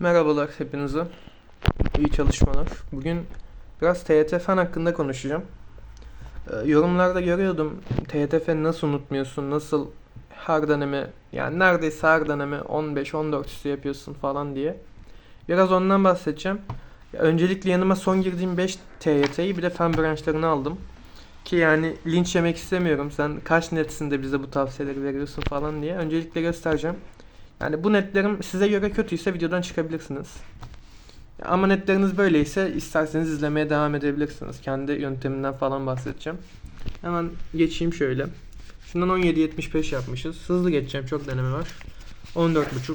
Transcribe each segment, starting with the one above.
Merhabalar hepinize. İyi çalışmalar. Bugün biraz TYT fen hakkında konuşacağım. Ee, yorumlarda görüyordum TYT fen nasıl unutmuyorsun, nasıl her dönemi yani neredeyse her dönemi 15-14 üstü yapıyorsun falan diye. Biraz ondan bahsedeceğim. Öncelikle yanıma son girdiğim 5 TYT'yi bir de fen branşlarını aldım. Ki yani linç yemek istemiyorum. Sen kaç netsin de bize bu tavsiyeleri veriyorsun falan diye. Öncelikle göstereceğim. Yani bu netlerim size göre kötüyse videodan çıkabilirsiniz. Ama netleriniz böyleyse isterseniz izlemeye devam edebilirsiniz. Kendi yönteminden falan bahsedeceğim. Hemen geçeyim şöyle. Şundan 17.75 yapmışız. Hızlı geçeceğim çok deneme var. 14.5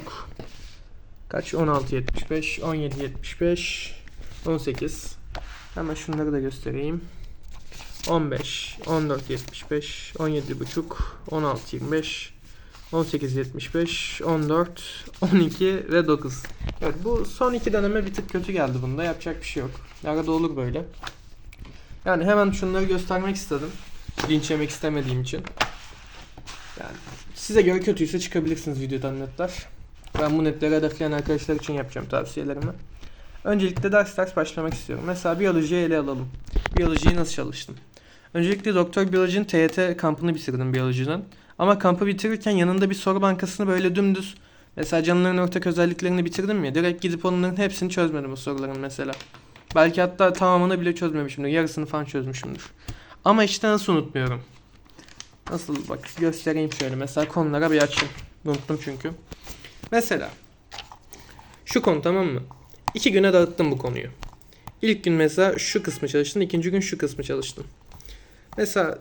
Kaç? 16.75 17.75 18 Hemen şunları da göstereyim. 15 14.75 17.5 16.25 18.75, 14, 12 ve 9. Evet bu son iki deneme bir tık kötü geldi bunda. Yapacak bir şey yok. Arada olur böyle. Yani hemen şunları göstermek istedim. Linç yemek istemediğim için. Yani size göre kötüyse çıkabilirsiniz videodan netler. Ben bu netleri hedefleyen arkadaşlar için yapacağım tavsiyelerimi. Öncelikle ders ders başlamak istiyorum. Mesela biyolojiyi ele alalım. Biyolojiyi nasıl çalıştım? Öncelikle Doktor Biyoloji'nin TYT kampını bitirdim biyolojiden. Ama kampı bitirirken yanında bir soru bankasını böyle dümdüz mesela canlıların ortak özelliklerini bitirdim ya direkt gidip onların hepsini çözmedim o soruların mesela. Belki hatta tamamını bile çözmemişimdir. Yarısını falan çözmüşümdür. Ama işte nasıl unutmuyorum. Nasıl bak göstereyim şöyle. Mesela konulara bir açayım. Unuttum çünkü. Mesela şu konu tamam mı? İki güne dağıttım bu konuyu. İlk gün mesela şu kısmı çalıştın. ikinci gün şu kısmı çalıştın. Mesela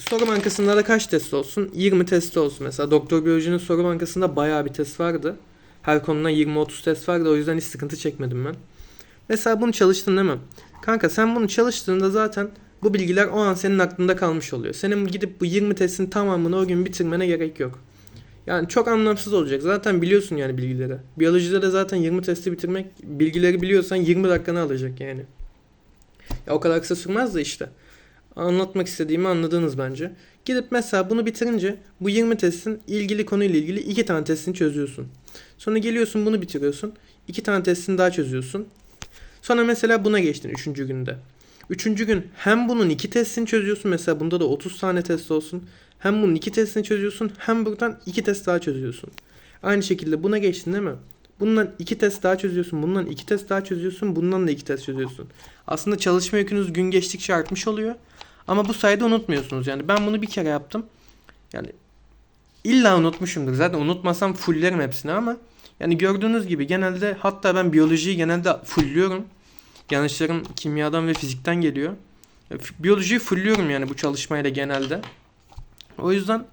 soru bankasında da kaç test olsun? 20 test olsun mesela. Doktor biyolojinin soru bankasında bayağı bir test vardı. Her konuda 20-30 test vardı. O yüzden hiç sıkıntı çekmedim ben. Mesela bunu çalıştın değil mi? Kanka sen bunu çalıştığında zaten bu bilgiler o an senin aklında kalmış oluyor. Senin gidip bu 20 testin tamamını o gün bitirmene gerek yok. Yani çok anlamsız olacak. Zaten biliyorsun yani bilgileri. Biyolojide de zaten 20 testi bitirmek bilgileri biliyorsan 20 dakikanı alacak yani. Ya o kadar kısa sürmez de işte anlatmak istediğimi anladınız bence. Gidip mesela bunu bitirince bu 20 testin ilgili konuyla ilgili 2 tane testini çözüyorsun. Sonra geliyorsun bunu bitiriyorsun. 2 tane testini daha çözüyorsun. Sonra mesela buna geçtin 3. günde. 3. gün hem bunun 2 testini çözüyorsun. Mesela bunda da 30 tane test olsun. Hem bunun 2 testini çözüyorsun. Hem buradan 2 test daha çözüyorsun. Aynı şekilde buna geçtin değil mi? Bundan iki test daha çözüyorsun. Bundan iki test daha çözüyorsun. Bundan da iki test çözüyorsun. Aslında çalışma yükünüz gün geçtikçe artmış oluyor. Ama bu sayede unutmuyorsunuz. Yani ben bunu bir kere yaptım. Yani illa unutmuşumdur. Zaten unutmasam fulllerim hepsini ama yani gördüğünüz gibi genelde hatta ben biyolojiyi genelde fullliyorum. Yanlışlarım kimyadan ve fizikten geliyor. Biyolojiyi fullliyorum yani bu çalışmayla genelde. O yüzden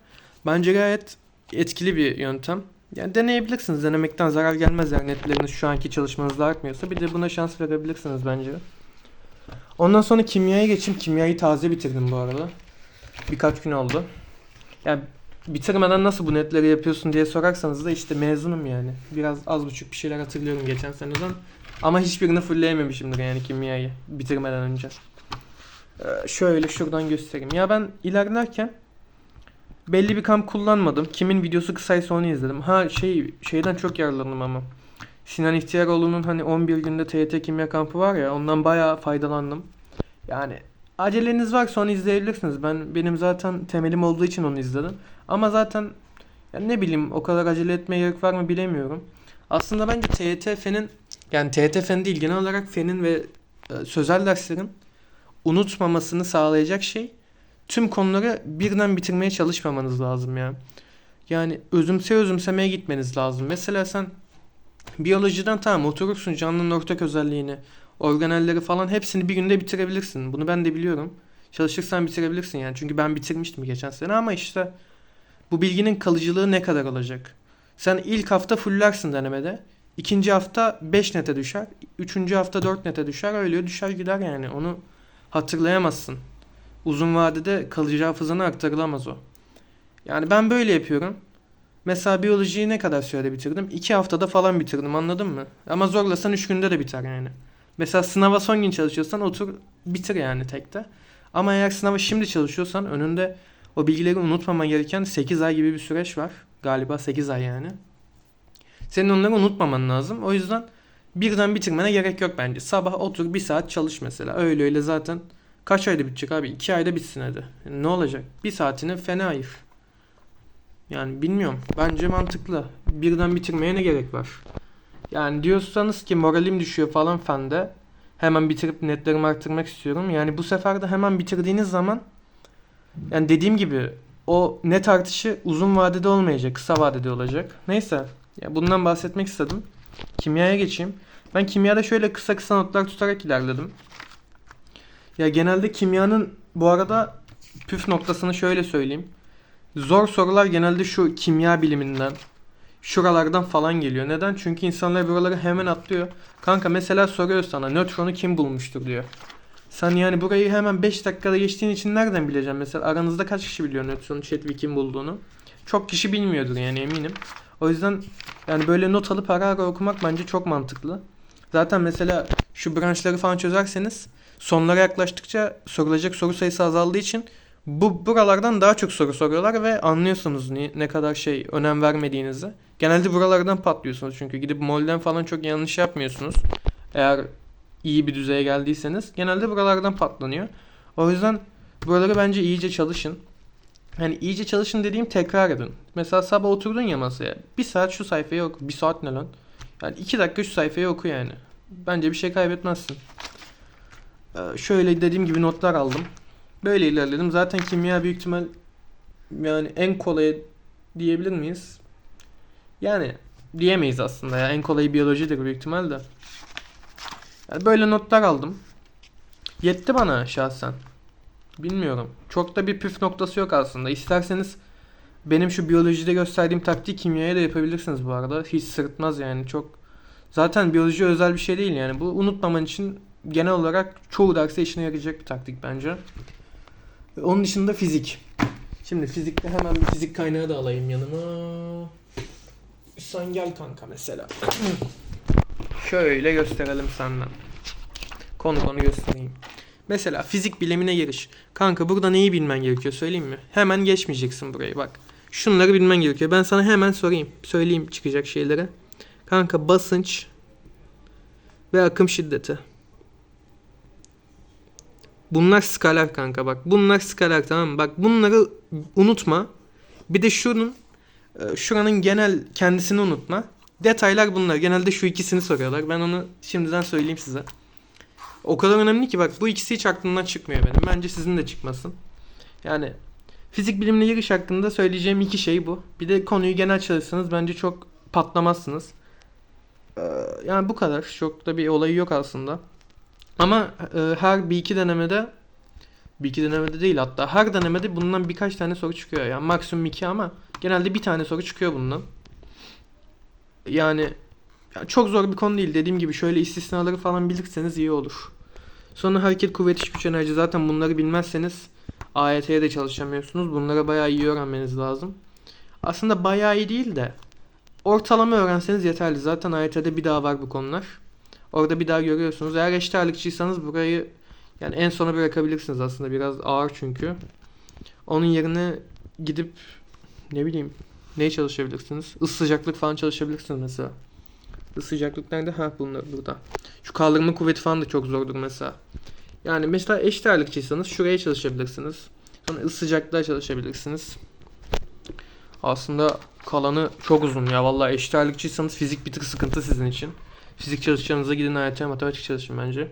bence gayet etkili bir yöntem. Yani deneyebilirsiniz. Denemekten zarar gelmez eğer netleriniz şu anki çalışmanızda artmıyorsa. Bir de buna şans verebilirsiniz bence. Ondan sonra kimyaya geçeyim. Kimyayı taze bitirdim bu arada. Birkaç gün oldu. Yani bitirmeden nasıl bu netleri yapıyorsun diye sorarsanız da işte mezunum yani. Biraz az buçuk bir şeyler hatırlıyorum geçen seneden. Ama hiçbirini fullleyememişimdir yani kimyayı bitirmeden önce. Ee, şöyle şuradan göstereyim. Ya ben ilerlerken belli bir kamp kullanmadım. Kimin videosu kısaysa onu izledim. Ha şey şeyden çok yararlandım ama. Sinan İhtiyaroğlu'nun hani 11 günde TYT kimya kampı var ya ondan bayağı faydalandım. Yani aceleniz varsa onu izleyebilirsiniz. Ben benim zaten temelim olduğu için onu izledim. Ama zaten yani ne bileyim o kadar acele etmeye gerek var mı bilemiyorum. Aslında bence TYT fenin yani TYT fen değil genel olarak fenin ve e, sözel derslerin unutmamasını sağlayacak şey tüm konuları birden bitirmeye çalışmamanız lazım ya. Yani özümse özümsemeye gitmeniz lazım. Mesela sen biyolojiden tamam oturursun canlının ortak özelliğini, organelleri falan hepsini bir günde bitirebilirsin. Bunu ben de biliyorum. Çalışırsan bitirebilirsin yani. Çünkü ben bitirmiştim geçen sene ama işte bu bilginin kalıcılığı ne kadar olacak? Sen ilk hafta fullersin denemede. ikinci hafta 5 nete düşer. Üçüncü hafta 4 nete düşer. Öyle düşer gider yani. Onu hatırlayamazsın. Uzun vadede kalıcı hafızana aktarılamaz o. Yani ben böyle yapıyorum. Mesela biyolojiyi ne kadar sürede bitirdim? 2 haftada falan bitirdim anladın mı? Ama zorlasan 3 günde de biter yani. Mesela sınava son gün çalışıyorsan otur bitir yani tekte. Ama eğer sınava şimdi çalışıyorsan önünde o bilgileri unutmaman gereken 8 ay gibi bir süreç var. Galiba 8 ay yani. Senin onları unutmaman lazım. O yüzden birden bitirmene gerek yok bence. Sabah otur bir saat çalış mesela. Öyle öyle zaten kaç ayda bitecek abi? 2 ayda bitsin hadi. Yani ne olacak? Bir saatini fena ayır. Yani bilmiyorum. Bence mantıklı. Birden bitirmeye ne gerek var? Yani diyorsanız ki moralim düşüyor falan fende. Hemen bitirip netlerimi arttırmak istiyorum. Yani bu sefer de hemen bitirdiğiniz zaman yani dediğim gibi o net artışı uzun vadede olmayacak, kısa vadede olacak. Neyse, ya bundan bahsetmek istedim. Kimyaya geçeyim. Ben kimyada şöyle kısa kısa notlar tutarak ilerledim. Ya genelde kimyanın bu arada püf noktasını şöyle söyleyeyim. Zor sorular genelde şu kimya biliminden, şuralardan falan geliyor. Neden? Çünkü insanlar buraları hemen atlıyor. Kanka mesela soruyor sana nötronu kim bulmuştur diyor. Sen yani burayı hemen 5 dakikada geçtiğin için nereden bileceksin? Mesela aranızda kaç kişi biliyor nötronu Chadwick'in bulduğunu? Çok kişi bilmiyordur yani eminim. O yüzden yani böyle not alıp ara ara okumak bence çok mantıklı. Zaten mesela şu branşları falan çözerseniz sonlara yaklaştıkça sorulacak soru sayısı azaldığı için bu buralardan daha çok soru soruyorlar ve anlıyorsunuz ne, ne kadar şey önem vermediğinizi. Genelde buralardan patlıyorsunuz çünkü gidip molden falan çok yanlış yapmıyorsunuz. Eğer iyi bir düzeye geldiyseniz genelde buralardan patlanıyor. O yüzden buraları bence iyice çalışın. Hani iyice çalışın dediğim tekrar edin. Mesela sabah oturdun ya masaya. Bir saat şu sayfayı oku. Bir saat ne lan? Yani iki dakika şu sayfayı oku yani. Bence bir şey kaybetmezsin. Ee, şöyle dediğim gibi notlar aldım. Böyle ilerledim. Zaten kimya büyük ihtimal yani en kolay diyebilir miyiz? Yani diyemeyiz aslında ya. En kolayı biyolojidir büyük ihtimal de. Yani böyle notlar aldım. Yetti bana şahsen. Bilmiyorum. Çok da bir püf noktası yok aslında. İsterseniz benim şu biyolojide gösterdiğim taktiği kimyaya da yapabilirsiniz bu arada. Hiç sırıtmaz yani. Çok zaten biyoloji özel bir şey değil yani. Bu unutmaman için genel olarak çoğu derste işine yarayacak bir taktik bence. Onun dışında fizik. Şimdi fizikte hemen bir fizik kaynağı da alayım yanıma. Sen gel kanka mesela. Şöyle gösterelim senden. Konu konu göstereyim. Mesela fizik bilimine giriş. Kanka burada neyi bilmen gerekiyor söyleyeyim mi? Hemen geçmeyeceksin burayı bak. Şunları bilmen gerekiyor. Ben sana hemen sorayım. Söyleyeyim çıkacak şeyleri. Kanka basınç ve akım şiddeti. Bunlar skaler kanka bak. Bunlar skaler tamam mı? Bak bunları unutma. Bir de şunun e, şuranın genel kendisini unutma. Detaylar bunlar. Genelde şu ikisini soruyorlar. Ben onu şimdiden söyleyeyim size. O kadar önemli ki bak bu ikisi hiç aklımdan çıkmıyor benim. Bence sizin de çıkmasın. Yani fizik bilimine giriş hakkında söyleyeceğim iki şey bu. Bir de konuyu genel çalışsanız bence çok patlamazsınız. Ee, yani bu kadar. Çok da bir olayı yok aslında. Ama e, her bir iki denemede bir iki denemede değil hatta her denemede bundan birkaç tane soru çıkıyor. Yani maksimum iki ama genelde bir tane soru çıkıyor bundan. Yani ya çok zor bir konu değil. Dediğim gibi şöyle istisnaları falan bilirseniz iyi olur. Sonra hareket, kuvvet, iş güç, enerji. Zaten bunları bilmezseniz AYT'ye de çalışamıyorsunuz. Bunlara bayağı iyi öğrenmeniz lazım. Aslında bayağı iyi değil de ortalama öğrenseniz yeterli. Zaten AYT'de bir daha var bu konular. Orada bir daha görüyorsunuz. Eğer eşit ağırlıkçıysanız burayı yani en sona bırakabilirsiniz aslında. Biraz ağır çünkü. Onun yerine gidip ne bileyim neye çalışabilirsiniz? Isı sıcaklık falan çalışabilirsiniz mesela. Isı sıcaklık nerede? Ha bunlar burada. Şu kaldırma kuvveti falan da çok zordur mesela. Yani mesela eşit ağırlıkçıysanız şuraya çalışabilirsiniz. Sonra ısı sıcaklığa çalışabilirsiniz. Aslında kalanı çok uzun ya. Vallahi eşit ağırlıkçıysanız fizik bir tık sıkıntı sizin için. Fizik çalışacağınıza gidin AYT matematik çalışın bence.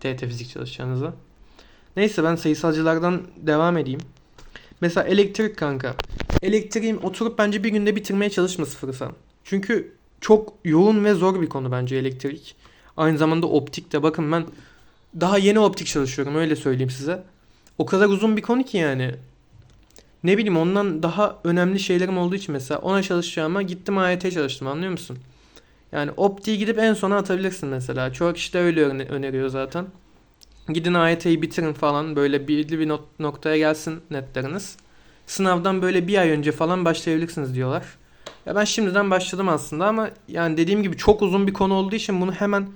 TET fizik çalışacağınıza. Neyse ben sayısalcılardan devam edeyim. Mesela elektrik kanka. Elektriğin oturup bence bir günde bitirmeye çalışma sıfırsan. Çünkü çok yoğun ve zor bir konu bence elektrik. Aynı zamanda optik de bakın ben daha yeni optik çalışıyorum öyle söyleyeyim size. O kadar uzun bir konu ki yani. Ne bileyim ondan daha önemli şeylerim olduğu için mesela ona çalışacağıma gittim AYT çalıştım anlıyor musun? Yani optiği gidip en sona atabilirsin mesela. Çoğu kişi de öyle öne- öneriyor zaten. Gidin AYT'yi bitirin falan böyle belli bir not- noktaya gelsin netleriniz. Sınavdan böyle bir ay önce falan başlayabilirsiniz diyorlar. Ya ben şimdiden başladım aslında ama yani dediğim gibi çok uzun bir konu olduğu için bunu hemen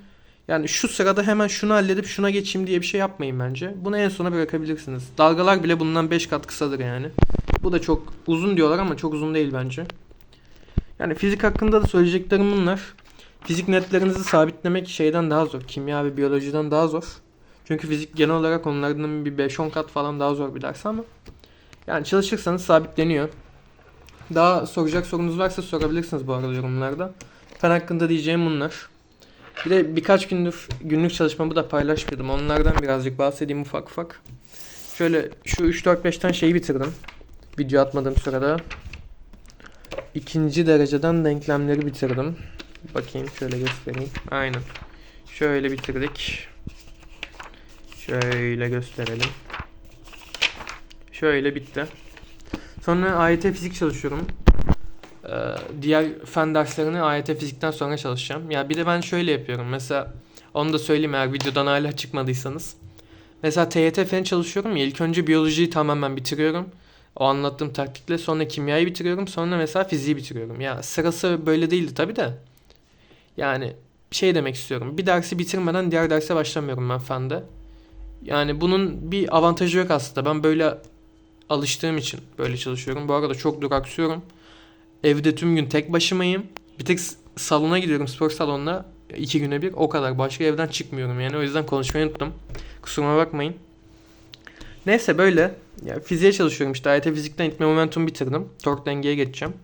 yani şu sırada hemen şunu halledip şuna geçeyim diye bir şey yapmayın bence. Bunu en sona bırakabilirsiniz. Dalgalar bile bundan 5 kat kısadır yani. Bu da çok uzun diyorlar ama çok uzun değil bence. Yani fizik hakkında da söyleyeceklerim bunlar. Fizik netlerinizi sabitlemek şeyden daha zor. Kimya ve biyolojiden daha zor. Çünkü fizik genel olarak onlardan bir 5-10 kat falan daha zor bir ders ama yani çalışırsanız sabitleniyor. Daha soracak sorunuz varsa sorabilirsiniz bu arada yorumlarda. Fen hakkında diyeceğim bunlar. Bir de birkaç gündür günlük çalışmamı da paylaşmıyordum. Onlardan birazcık bahsedeyim ufak ufak. Şöyle şu 3-4-5'ten şeyi bitirdim. Video atmadığım sırada. İkinci dereceden denklemleri bitirdim. Bakayım şöyle göstereyim. Aynen. Şöyle bitirdik. Şöyle gösterelim. Şöyle bitti. Sonra AYT fizik çalışıyorum. Ee, diğer fen derslerini AYT fizikten sonra çalışacağım. Ya bir de ben şöyle yapıyorum. Mesela onu da söyleyeyim eğer videodan hala çıkmadıysanız. Mesela TYT fen çalışıyorum ya ilk önce biyolojiyi tamamen bitiriyorum. O anlattığım taktikle sonra kimyayı bitiriyorum. Sonra mesela fiziği bitiriyorum. Ya sırası böyle değildi tabi de. Yani şey demek istiyorum. Bir dersi bitirmeden diğer derse başlamıyorum ben fende. Yani bunun bir avantajı yok aslında. Ben böyle alıştığım için böyle çalışıyorum. Bu arada çok duraksıyorum. Evde tüm gün tek başımayım. Bir tek salona gidiyorum spor salonuna. iki güne bir o kadar. Başka evden çıkmıyorum yani. O yüzden konuşmayı unuttum. Kusuruma bakmayın. Neyse böyle. Ya fiziğe çalışıyorum işte. AYT fizikten itme momentum bitirdim. Tork dengeye geçeceğim.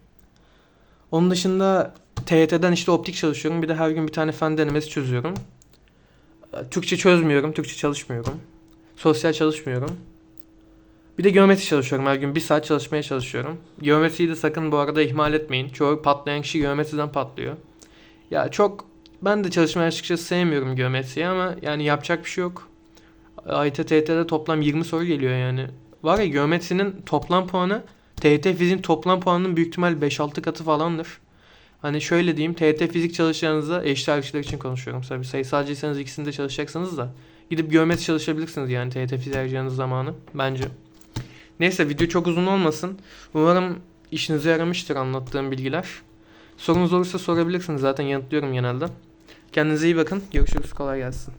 Onun dışında TYT'den işte optik çalışıyorum. Bir de her gün bir tane fen denemesi çözüyorum. Türkçe çözmüyorum. Türkçe çalışmıyorum. Sosyal çalışmıyorum. Bir de geometri çalışıyorum her gün. Bir saat çalışmaya çalışıyorum. Geometriyi de sakın bu arada ihmal etmeyin. Çoğu patlayan kişi geometriden patlıyor. Ya çok ben de çalışmayı açıkçası sevmiyorum geometriyi ama yani yapacak bir şey yok. AYT TYT'de toplam 20 soru geliyor yani. Var ya geometrinin toplam puanı TYT fiziğin toplam puanının büyük ihtimal 5-6 katı falandır. Hani şöyle diyeyim TYT fizik çalışacağınızda eşit ağırlıkçılar için konuşuyorum. Tabii sayısalcıysanız ikisinde çalışacaksınız da gidip geometri çalışabilirsiniz yani TYT fizik harcayacağınız zamanı bence. Neyse video çok uzun olmasın. Umarım işinize yaramıştır anlattığım bilgiler. Sorunuz olursa sorabilirsiniz zaten yanıtlıyorum genelde. Kendinize iyi bakın. Görüşürüz. Kolay gelsin.